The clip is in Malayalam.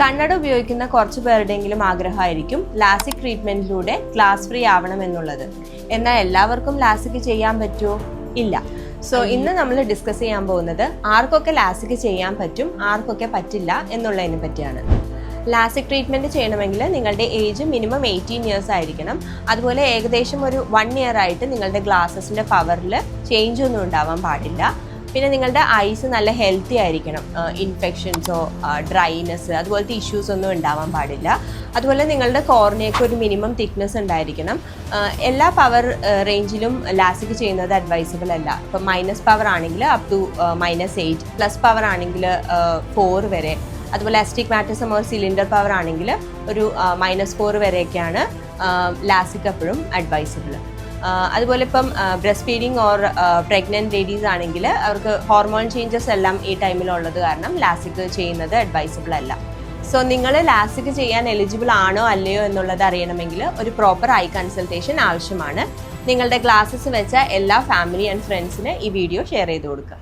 കണ്ണട ഉപയോഗിക്കുന്ന കുറച്ച് പേരുടെയെങ്കിലും ആഗ്രഹമായിരിക്കും ലാസിക് ട്രീറ്റ്മെന്റിലൂടെ ഗ്ലാസ് ഫ്രീ ആവണം എന്നുള്ളത്. എന്നാൽ എല്ലാവർക്കും ലാസിക് ചെയ്യാൻ പറ്റുമോ? ഇല്ല. സോ ഇന്ന് നമ്മൾ ഡിസ്കസ് ചെയ്യാൻ പോകുന്നത് ആർക്കൊക്കെ ലാസിക് ചെയ്യാൻ പറ്റും ആർക്കൊക്കെ പറ്റില്ല എന്നുള്ളതിനെ പറ്റിയാണ്. ലാസിക് ട്രീറ്റ്മെന്റ് ചെയ്യണമെങ്കിൽ നിങ്ങളുടെ ഏജ് മിനിമം എയ്റ്റീൻ ഇയേഴ്സ് ആയിരിക്കണം. അതുപോലെ ഏകദേശം ഒരു വൺ ഇയർ ആയിട്ട് നിങ്ങളുടെ ഗ്ലാസസിന്റെ പവറിൽ ചേഞ്ച് ഒന്നും ഉണ്ടാവാൻ പാടില്ല. പിന്നെ നിങ്ങളുടെ ഐസ് നല്ല ഹെൽത്തി ആയിരിക്കണം. ഇൻഫെക്ഷൻസോ ഡ്രൈനെസ് അതുപോലത്തെ ഇഷ്യൂസ് ഒന്നും ഉണ്ടാവാൻ പാടില്ല. അതുപോലെ നിങ്ങളുടെ കോർണിയക്ക് ഒരു മിനിമം തിക്നെസ് ഉണ്ടായിരിക്കണം. എല്ലാ പവർ റേഞ്ചിലും ലാസിക് ചെയ്യുന്നത് അഡ്വൈസബിൾ അല്ല. ഇപ്പം മൈനസ് പവർ ആണെങ്കിൽ up to minus eight plus power ആണെങ്കിൽ ഫോർ വരെ. അതുപോലെ അസ്റ്റിഗ്മാറ്റിസം ഓർ സിലിണ്ടർ പവർ ആണെങ്കിൽ ഒരു മൈനസ് ഫോർ വരെയൊക്കെയാണ് ലാസിക് എപ്പോഴും അഡ്വൈസബിൾ അതുപോലെ ഇപ്പം breast feeding or pregnant ladies ആണെങ്കിൽ അവർക്ക് ഹോർമോൺ ചേഞ്ചസ് എല്ലാം ഈ ടൈമിലുള്ളത് കാരണം ലാസിക് ചെയ്യുന്നത് അഡ്വൈസബിൾ അല്ല. സോ നിങ്ങൾ ലാസിക് ചെയ്യാൻ എലിജിബിൾ ആണോ അല്ലയോ എന്നുള്ളത് അറിയണമെങ്കിൽ ഒരു പ്രോപ്പർ ഐ കൺസൾട്ടേഷൻ ആവശ്യമാണ്. നിങ്ങളുടെ ക്ലാസ്സസ് വെച്ച എല്ലാ ഫാമിലി ആൻഡ് ഫ്രണ്ട്സിന് ഈ വീഡിയോ ഷെയർ ചെയ്ത് കൊടുക്കുക.